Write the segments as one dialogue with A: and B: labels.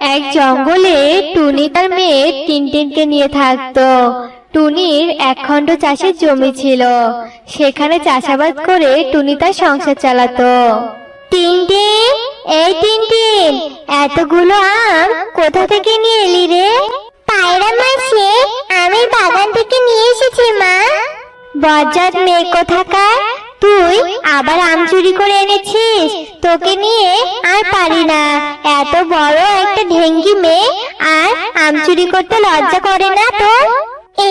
A: এক জঙ্গলে টুনি তার মেয়ে টিনটিনকে নিয়ে থাকতো। টুনির একখণ্ড চাষের জমি ছিল। সেখানে চাষাবাদ করে টুনি তার সংসার চালাতো। টিনটিন, এই টিনটিন, এতগুলো আম কোথা থেকে নিয়ে এলি রে?
B: পায়রা মাসে আমি বাগান থেকে নিয়ে এসেছি, মা।
A: বজ্জাত মেয়ে কোথাকার? তুই আবার আম চুরি করে এনেছিস। তোকে নিয়ে আর পারি না। এত বড় একটা ঢেঙ্গি মেয়ে আর আম চুরি করতে লজ্জা করে না তোর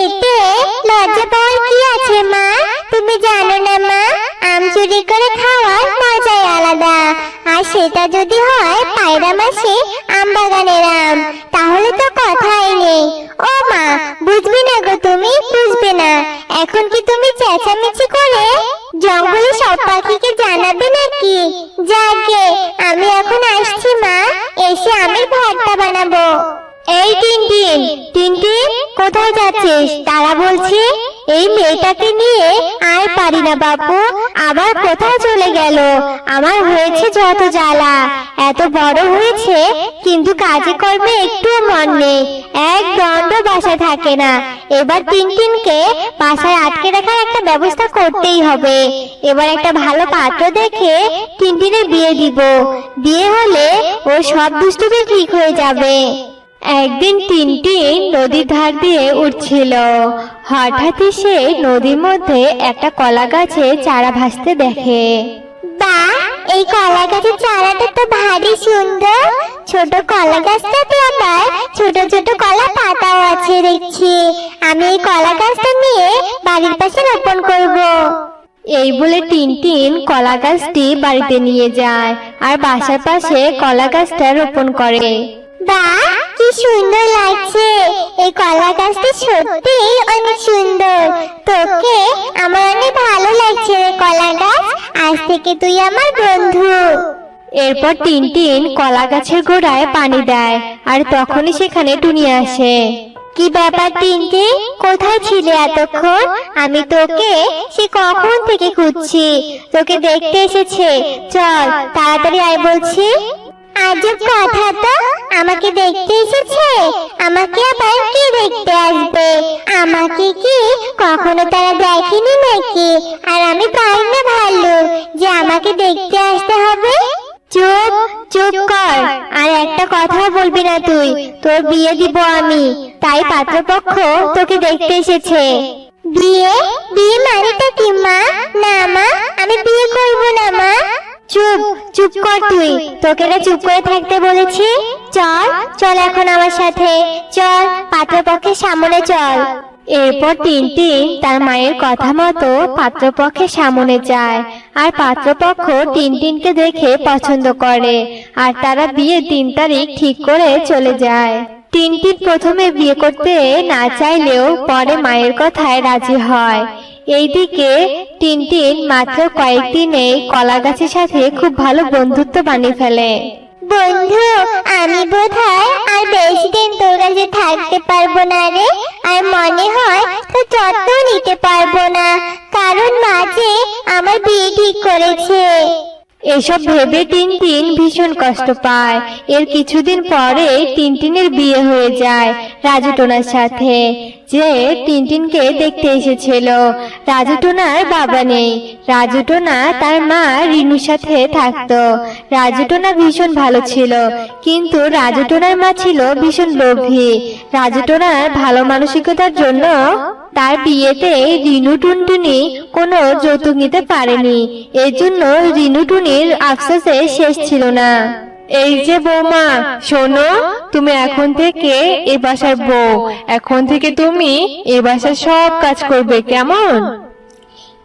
B: এতে লজ্জা পাওয়ার কি আছে মা? তুমি জানো না মা, আম চুরি করে খাওয়ার মজাই আলাদা। আর সেটা যদি হয় পায়রা মাসে আম বাগানের আম, তাহলে তো কথাই নেই। ও মা, বুঝবে না গো তুমি, বুঝবে না। এখন কি তুমি চেঁচামেচি করে জঙ্গলে সব পাখিকে জানাবে নাকি যাকে আমি এখন আসছি, মা। এসে আমি ভর্তা বানাবো।
A: এই টিনটিন টিনটিন, কোথায় যাচ্ছিস? তারা বলছি। এই মেয়েটাকে নিয়ে আর পারি না বাপু। আবার কোথায় চলে গেল? আমার হয়েছে যত জ্বালা। এত বড় হয়েছে, কিন্তু কাজে কর্মে একটুও মন নেই। এক দণ্ড বাসায় থাকে না। এবার তিন টিনটিনকে বাসায় আটকে রাখার একটা ব্যবস্থা করতেই হবে। এবার একটা ভালো পাত্র দেখে টিনটিনের বিয়ে দিব। বিয়ে হলে ও সব দুষ্টুমি ঠিক হয়ে যাবে। একদিন টিনটিন নদীর ধার দিয়ে উঠছিল। হঠাৎই সে নদীর মধ্যে একটা কলা গাছে চারা ভাসতে দেখে।
B: বা এই কলা গাছের চারাটা তো ভারী সুন্দর। ছোট কলা গাছটাতে আবার ছোট ছোট কলা পাতাও আছে দেখছি। আমি এই কলা গাছটা নিয়ে বাড়ির পাশে রোপণ করব।
A: এই বলে টিনটিন কলা গাছটি বাড়িতে নিয়ে যায় আর বাসার পাশে কলা গাছটা রোপণ করে।
B: বা সুন্দর লাগছে। এই কলা গাছটা সত্যি অনেক সুন্দর। তোকে আমার অনেক ভালো লাগছে রে কলা গাছ। আজ থেকে তুই আমার বন্ধু।
A: এরপর তিন টিনটিন কলা গাছের গোড়ায় পানি দেয় আর তখনই সেখানে টুনি আসে।
B: কি ব্যাপার টিনটি কোথায় ছিলে এতক্ষণ? আমি তোকে সে কখন থেকে খুঁজছি? তোকে দেখতে এসেছে। চল তাড়াতাড়ি আয় বলছি। আজব কথা তো আমাকে দেখতে এসেছে, আমাকে আবার কি দেখতে আসবে? আমাকে কি কখনো তারা দেখেনি নাকি? আর আমি পাই না ভালো যে আমাকে দেখতে আসতে হবে?
A: চুপ চুপ কর। আর একটা কথা বলবি না তুই। তোর বিয়ে দিব আমি। তাই পাত্রপক্ষ তোকে দেখতে এসেছে।
B: বিয়ে? বিয়ে মানেটা কি মা? না মা, আমি বিয়ে করব না মা।
A: চুপ চুপ কর তুই। তোকে না চুপ করে থাকতে বলেছি। চল চল এখন আমার সাথে। চল, পাত্রপক্ষের সামনে চল। এরপর টিনটিন তার মায়ের কথা মতো পাত্রপক্ষের সামনে যায়। আর পাত্রপক্ষ টিনটিনকে দেখে পছন্দ করে। আর তারা বিয়ে তিন তারিখ ঠিক করে চলে যায়। টিনটিন প্রথমে বিয়ে করতে না চাইলেও পরে মায়ের কথায় রাজি হয়। এইদিকে টিনটিন মাত্র কয়েকদিনে কলা গাছের সাথে খুব ভালো বন্ধুত্ব বানিয়ে ফেলে।
B: বন্ধু, আমি বোধহয় আর বেশি দিন তোর কাছে থাকতে পারব না রে। আর মনে হয় তো যত্ন নিতে পারব না। কারণ মাঝে আমার বিয়ে ঠিক করেছে।
A: এসব ভেবে টিনটিন ভীষণ কষ্ট পায়। এর কিছুদিন পরে টিনটিনের বিয়ে হয়ে যায় রাজু টোনার সাথে, যে টিনটিনকে দেখতে এসেছিল। রাজু টোনার বাবা নেই। রাজু টোনা তার মা রিনুর সাথে থাকতো। রাজু টোনা ভীষণ ভালো ছিল, কিন্তু রাজু টোনার মা ছিল ভীষণ লোভী। রাজু টোনার ভালো মানসিকতার জন্য তার বিয়েতে রিনু টুনটুনি কোনো যৌতুক নিতে পারেনি। এর জন্য রিনু টুনির আফসোসে শেষ ছিল না। এই যে বৌমা, শোনো, তুমি এখন থেকে এ বাসার বউ। এখন থেকে তুমি এ বাসার সব কাজ করবে, কেমন?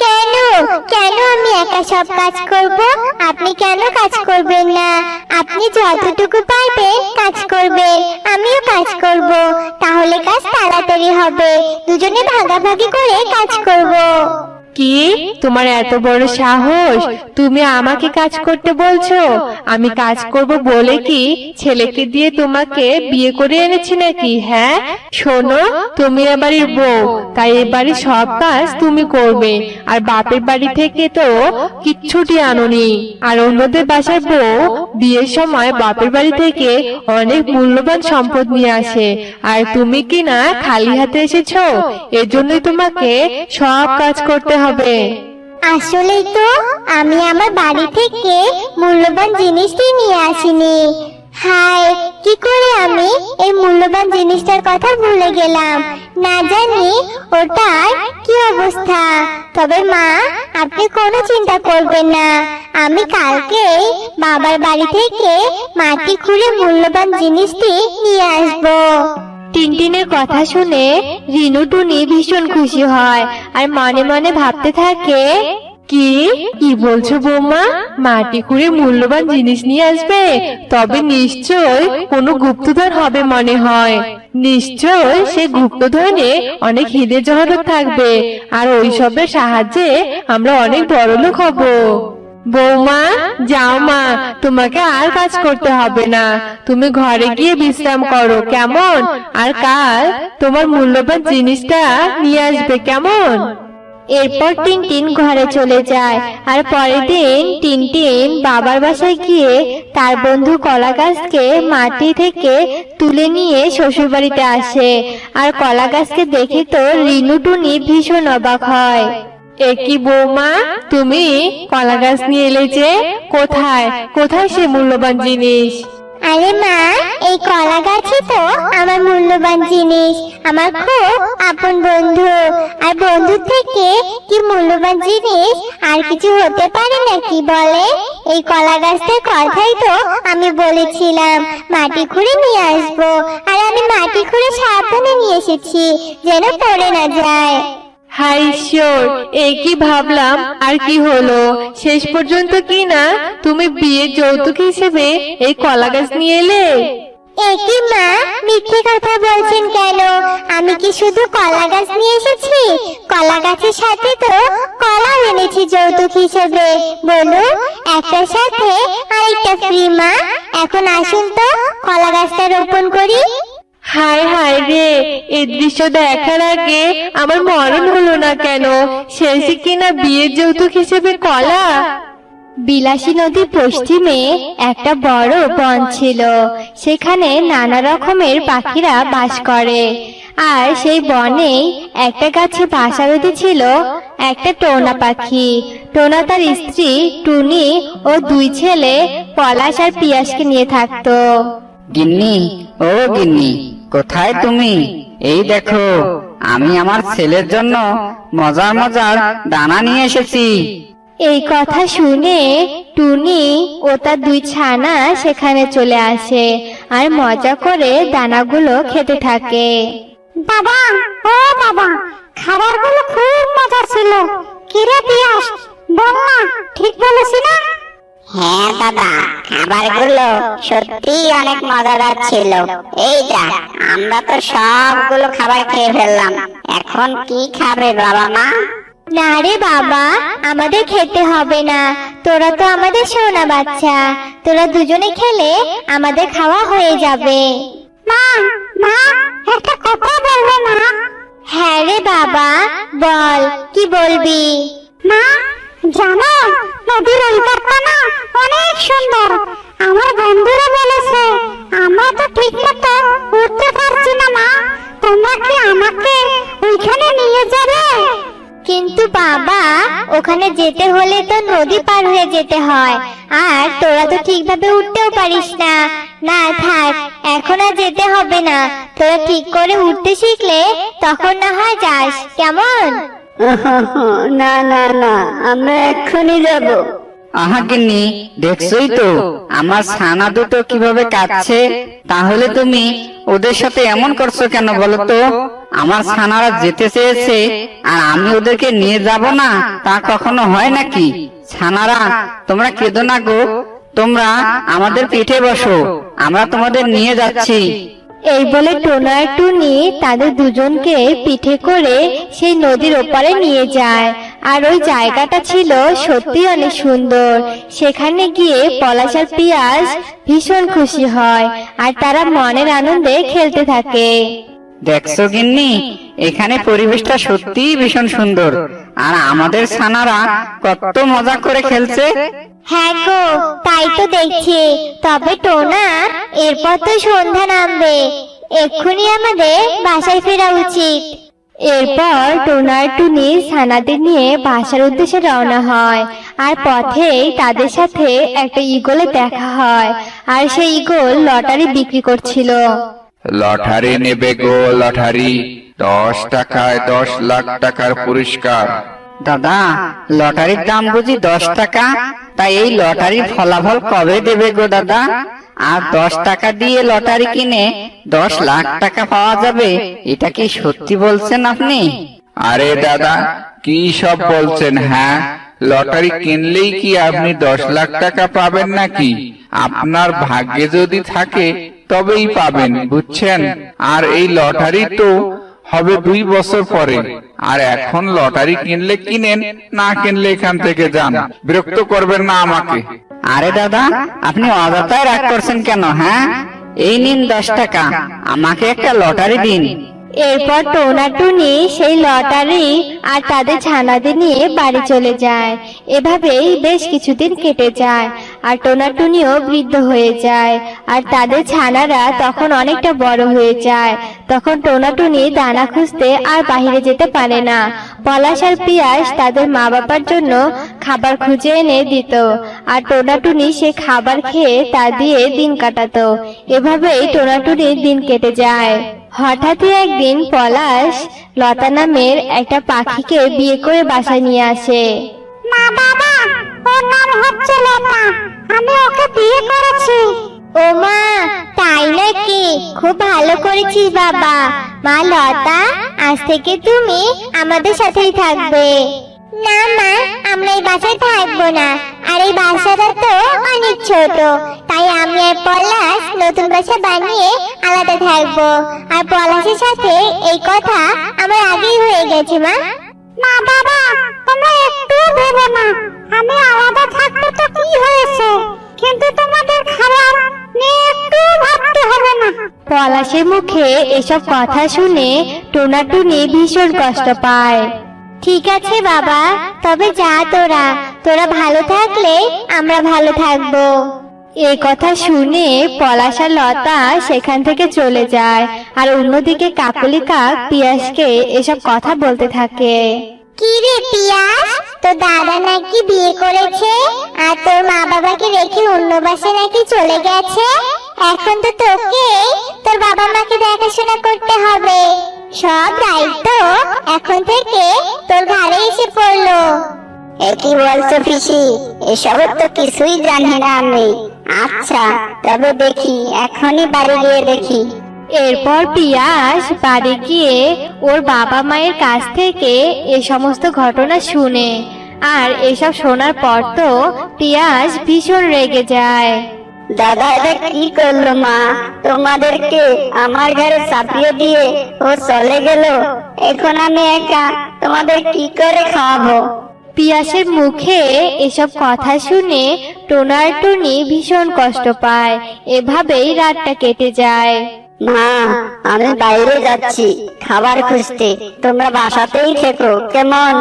B: কেন? কেন আমি সব কাজ করব, আপনি কেন কাজ করবেন না? আপনি যতটুকু পারবেন, কাজ করবেন, আমিও কাজ করব। তাহলে কাজ তাড়াতাড়ি হবে। দুজনে ভাগাভাগি করে কাজ করব।
A: কি? তোমার এত বড় সাহস? তুমি আমাকে কাজ করতে বলছো? আমি কাজ করব বলে কি ছেলেকে দিয়ে তোমাকে বিয়ে করে এনেছি নাকি হ্যাঁ? শোনো, তুমি এ বাড়ির বউ, তাই এবারে সব কাজ তুমি করবে। আর বাপের বাড়ি থেকে তো কিচ্ছুটি আনোনি। আর অন্যদের বাসার বউ বিয়ের সময় বাপের বাড়ি থেকে অনেক মূল্যবান সম্পদ নিয়ে আসে। আর তুমি কি না খালি হাতে এসেছ? এজন্যই তোমাকে সব কাজ করতে হবে।
B: আসলেই তো, আমি আমার বাড়ি থেকে মূল্যবান জিনিসটি নিয়ে আসিনি। হায়, কি করে আমি এই মূল্যবান জিনিসটার কথা ভুলে গেলাম? না জানি ওটার কি অবস্থা। তবে মা, আপনি কোনো চিন্তা করবেন না। আমি কালকে বাবার বাড়ি থেকে মাটি খুঁড়ে মূল্যবান জিনিসটি নিয়ে আসব।
A: টিনটিনের কথা শুনে রিনু টুনি ভীষণ খুশি হয় আর মনে মনে ভাবতে থাকে, কি? কি বলছো বৌমা? মাটি খুঁড়ে মূল্যবান জিনিস নিয়ে আসবে? তবে নিশ্চয় কোনো গুপ্তধন হবে মনে হয়। নিশ্চয় সে গুপ্তধনে অনেক হিদে জহরত থাকবে। আর ওইসবের সাহায্যে আমরা অনেক বড়লোক হব। বৌমা, যাও মা, তোমাকে আর কাজ করতে হবে না। তুমি ঘরে গিয়ে বিশ্রাম করো, কেমন? আর কাল তোমার মূল্যবান জিনিসটা নিয়ে আসবে, কেমন? এরপর টিনটিন ঘরে চলে যায়। আর পরের দিন টিনটিন বাবার বাসায় গিয়ে তার বন্ধু কলা গাছকে মাটি থেকে তুলে নিয়ে শ্বশুর বাড়িতে আসে। আর কলা গাছকে দেখে তো রিনু টুনি ভীষণ অবাক হয়। একই বৌমা, তুমি কলা গাছ নিয়ে এলে যে কোথায়? কোথায় সে মূল্যবান জিনিস?
B: আরে মা, এই কলা গাছই তো আমার মূল্যবান জিনিস। আমার খুব আপন বন্ধু। আর বন্ধু থেকে কি মূল্যবান জিনিস আর কিছু হতে পারে নাকি বলে? এই কলা গাছটার কথাই তো আমি বলেছিলাম, মাটি খুঁড়ে নিয়ে আসব। আর আমি মাটি খুঁড়ে সাবধানে নিয়ে এসেছি, যেন পড়ে না যায়।
A: হাই ঈশ্বর এই কি ভাবলাম? আর কি হলো? শেষ পর্যন্ত কি না? তুমি বিয়ের যৌতুক হিসেবে এই কলা গাছ নিয়ে এলে?
B: একই মা? মিথ্যে কথা বলছেন কেন? আমি কি শুধু কলা গাছ নিয়ে এসেছি? কলা গাছের সাথে তো কলা এনেছি যৌতুক হিসেবে। বলুন একটার সাথে আরেকটা ফ্রি মা? এখন আসুন তো কলা গাছটা রোপণ করি।
A: হায় হায় রে এই দৃশ্য দেখার আগে আমার মরণ হলো না কেন? শেষে কিনা বিয়ের যৌতুক হিসেবে কলা। বিলাসী নদীর পশ্চিমে একটা বড় বন ছিল। সেখানে নানা রকমের পাখিরা বাস করে। আর সেই বনে একটা গাছে বাসা বেঁধেছিল একটা টোনা পাখি। টোনা তার স্ত্রী টুনি ও দুই ছেলে পলাশ আর পিয়াসকে নিয়ে থাকতো।
C: গিন্নি ও গিন্নি। কোথায় তুমি? এই দেখো আমি আমার ছেলের জন্য মজার মজার দানা নিয়ে এসেছি।
A: এই কথা শুনে টুনি ও তার দুই ছানা সেখানে চলে আসে আর মজা করে দানাগুলো খেতে থাকে।
B: বাবা ও বাবা খাবারগুলো খুব মজার ছিল। কিরে পিয়াস বল না ঠিক বলেছি না?
D: হ্যাঁ দাদা খাবারগুলো সত্যি অনেক মজাদার ছিল। এই যা আমরা তো সবগুলো খাবার খেয়ে ফেললাম। এখন কি খাবে বাবা মা?
B: না রে বাবা আমাদের খেতে হবে না। তোরা তো আমাদের সোনা বাচ্চা। তোরা দুজনে খেলে আমাদের খাওয়া হয়ে যাবে। মা মা একটা কথা বলবে মা। হ্যাঁ রে বাবা বল কি বলবি? মা জানো, নদীর ওই পাড়টা না অনেক সুন্দর। আমার বন্ধুরা বলেছে, আমরা তো ঠিক উঠতে পারছি না, মা। তোমরা কি আমাকে ওইখানে নিয়ে যাবে? কিন্তু বাবা, ওখানে যেতে হলে তো নদী পার হয়ে যেতে হয়। আর তোরা তো ঠিকভাবে উঠতেও পারিস না। না, থাক, এখন আর যেতে হবে না। তোরা ঠিক করে উঠতে শিখলে তখন না হয় যাস। কেমন?
D: না না না, আমরা এক্ষুনি যাব।
C: গিন্নি, দেখছই তো, আমার ছানা দুটো কীভাবে কাঁদছে? তাহলে তুমি ওদের সাথে এমন করছ কেন বলো তো? আমার ছানারা যেতে চেয়েছে, আর আমি ওদেরকে নিয়ে যাব না, তা কখনো হয় নাকি? ছানারা, তোমরা কেঁদো না গো। তোমরা আমাদের পিঠে বসো, আমরা তোমাদের নিয়ে যাচ্ছি।
A: এই বলে টোনা একটু টুনি তাদের দুজনকে পিঠে করে সেই নদীর ওপারে নিয়ে যায়। আর ওই জায়গাটা ছিল সত্যি অনেক সুন্দর। সেখানে গিয়ে পলাশ আর পিয়াস ভীষণ খুশি হয় আর তারা মনের আনন্দে খেলতে থাকে।
C: দেখছ গিন্নি? এখানে পরিবেশটা সত্যিই ভীষণ সুন্দর। আর আমাদের ছানারা কত মজা করে খেলছে।
B: হ্যাঁ গো তাই তো দেখছি। তবে টোনা এরপর তো সন্ধ্যা নামবে। এক্ষুনি আমাদের বাসায় ফেরা উচিত।
A: এরপর টোনার টুনি ছানাদের নিয়ে বাসার উদ্দেশ্যে রওনা হয়। আর পথেই তাদের সাথে একটা ইগলে দেখা হয়। আর সেই ইগল লটারি বিক্রি করছিল।
E: লটারি নেবে গো লটারি। দশ টাকায় দশ লাখ টাকার পুরস্কার।
C: দাদা লটারির দাম বুঝি দশ টাকা? তাই এই লটারির ফলাফল কবে দেবে গো দাদা? আর দশ টাকা দিয়ে লটারি কিনে দশ লাখ টাকা পাওয়া যাবে এটা কি সত্যি বলছেন আপনি?
E: আরে দাদা কি সব বলছেন হ্যাঁ? লটারি কিনলেই কি আপনি দশ লাখ টাকা পাবেন নাকি? আপনার ভাগ্যে যদি থাকে তবেই পাবেন, বুঝছেন? আর এই লটারি তো হবে দুই বছর পরে। আর এখন লটারি কিনলে কিনেন, না কিনলে এখান থেকে যান। বিরক্ত করবেন না আমাকে।
C: আরে দাদা, আপনি অযথায় রাগ করছেন কেন হ্যাঁ? এই নিন দশ টাকা। আমাকে একটা লটারি দিন।
A: এরপর টোনা টুনি সেই লটারি আর তাদের ছানাদের নিয়ে বাড়ি চলে যায়। এভাবেই বেশ কিছুদিন কেটে যায় আর টোনা টুনিও বৃদ্ধ হয়ে যায় আর তাদের ছানারা তখন অনেকটা বড় হয়ে যায়। তখন টোনা টুনি দানা খুঁজতে আর বাইরে যেতে পারে না। পলাশ আর পিয়াস তাদের মা বাবার জন্য খাবার খুঁজে এনে দিত আর টোনাটুনি সে খাবার খেয়ে তা দিয়ে দিন কাটাতো। এভাবেই টোনাটুনির দিন কেটে যায়। হঠাৎই একদিন পলাশ লতা নামের একটা পাখিকে বিয়ে করে বাসায় নিয়ে আসে।
B: না বাবা ওর নাম হচ্ছে লতা। আমি ওকে বিয়ে করেছি। ও মা তাই নাকি? খুব ভালো করেছিস বাবা। মা লতা আজ থেকে তুমি আমাদের সাথেই থাকবে। না মা আমরা এই বাসায় থাকব না। আর এই বাসাটা তো অনেক ছোট। তাই আমি আর পলাশ নতুন বাসা বানিয়ে আলাদা থাকব। আর পলাশের সাথে এই কথা আমার আগেই হয়ে গেছে মা। না বাবা তোমরা একটু ভেবো না। আমি আলাদা থাকব তো কি হয়েছে? কিন্তু তোমাদের খাবার নিয়ে একটু ভাবতে হবে না।
A: পলাশের মুখে এসব কথা শুনে টোনাটুনি ভীষণ কষ্ট পায়।
B: ঠিক আছে বাবা। তবে যা তোরা। তোরা ভালো থাকলে আমরা ভালো থাকব।
A: এই কথা শুনে পলাশ আর লতা সেখান থেকে চলে যায় আর অন্যদিকে কাকলি কাক পিয়াসকে এসব কথা বলতে থাকে।
B: কি রে পিয়াস? তোর দাদা নাকি বিয়ে করেছে? আর তোর মা বাবাকে রেখে অন্য বাসে নাকি চলে গেছে? এখন তো তোকে তোর বাবা মাকে দেখাশোনা করতে হবে। সব দায়িত্ব এখন থেকে তোর ঘাড়ে এসে পড়ল।
D: এ কি বলছো পিসি? এসবের তো কিছুই জানি না আমি। আচ্ছা তবে দেখি এখনই বাড়ি গিয়ে দেখি।
A: এরপর পিয়াস বাড়ি গিয়ে ওর বাবা মায়ের কাছ থেকে এ সমস্ত ঘটনা শুনে। আর এসব শোনার পর তো পিয়াস ভীষণ রেগে যায়।
D: দাদা এটা কি করল মা? তোমাদেরকে আমার ঘরে চাপিয়ে দিয়ে ও চলে গেল। এখন আমি একা তোমাদের কি করে খাওয়াবো?
A: পিয়াসের মুখে এসব কথা শুনে টোনার টুনি ভীষণ কষ্ট পায়। এভাবেই রাতটা কেটে যায়।
D: মা আমি বাইরে যাচ্ছি খাবার খুঁজতে। তোমরা বাসাতেই থেকো কেমন?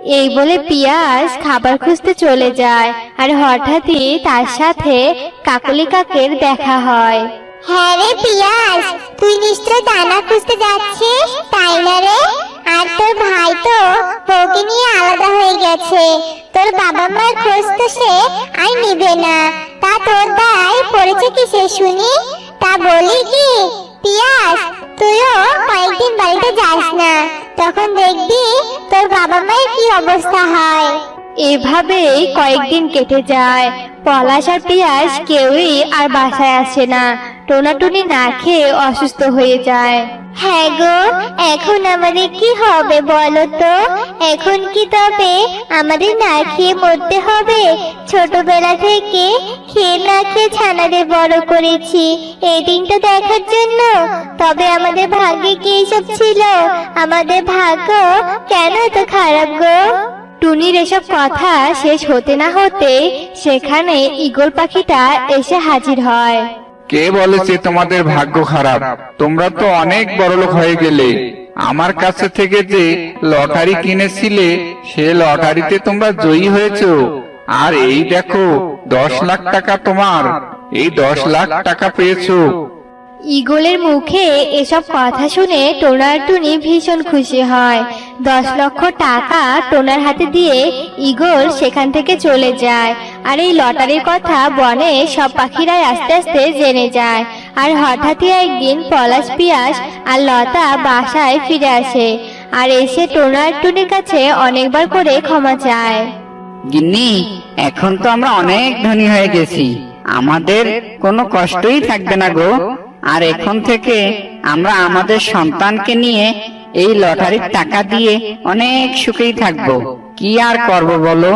A: এই বলে পিয়াস খাবার খুঁজতে চলে যায় আর হঠাৎই তার সাথে কাকলি কাকের দেখা হয়।
B: হ্যাঁ রে পিয়াস তুই নিশ্চয় দানা খুঁজতে যাচ্ছিস? তাই না রে? আর তোর ভাই তো বউকে নিয়ে আলাদা হয়ে গেছে। তোর বাবা মার খোঁজ তো সে আর নিবে না। তা তোর দায় পড়েছে কি সে শুনি? তা বলি কি? পিয়াস তুইও কয়েকদিন বাড়িতে যাস না। তখন দেখবি তোর বাবা মায়ের কি অবস্থা হয়।
A: এভাবেই কয়েকদিন কেটে যায়। পলাশ আর পিয়াস কেউই আর বাসায় আসে না। টোনাটুনি না খেয়ে অসুস্থ হয়ে যায়।
B: হ্যাঁ গো এখন আমাদের কি হবে বলো তো? এখন কি তবে আমাদের না খেয়ে মরতে হবে? ছোটবেলা থেকে খেয়ে না খেয়ে ছানাদের বড় করেছি। এই দিনটা দেখার জন্য তবে আমাদের ভাগ্যে কি এসব ছিল? আমাদের ভাগ্য কেন এত খারাপ গো?
A: টুনির এসব কথা শেষ হতে না হতে সেখানে ঈগল পাখিটা এসে হাজির হয়।
E: কে বলেছে তোমাদের ভাগ্য খারাপ? তোমরা তো অনেক বড়লোক হয়ে গেলে। আমার কাছে থেকে যে লটারি কিনেছিলে, সে লটারিতে তোমরা জয়ী হয়েছ। আর এই দেখো, দশ লাখ টাকা তোমার। এই দশ লাখ টাকা পেয়েছ।
A: ঈগলের মুখে এসব কথা শুনে টোনার টুনি ভীষণ খুশি হয়। দশ লক্ষ টাকা টোনার হাতে দিয়ে ঈগল সেখান থেকে চলে যায় আর এই লটারির কথা বনে সব পাখিরাই আস্তে আস্তে জেনে যায়। আর হঠাৎই একদিন পলাশ, পিয়াস আর লতা বাসায় ফিরে আসে আর এসে টোনার টুনির কাছে অনেকবার করে ক্ষমা চায়।
C: গিন্নি, এখন তো আমরা অনেক ধনী হয়ে গেছি। আমাদের কোনো কষ্টই থাকবে না গো। আর এখন থেকে আমরা আমাদের সন্তানকে নিয়ে এই লটারির টাকা দিয়ে অনেক সুখেই থাকব। কি আর করব বলো?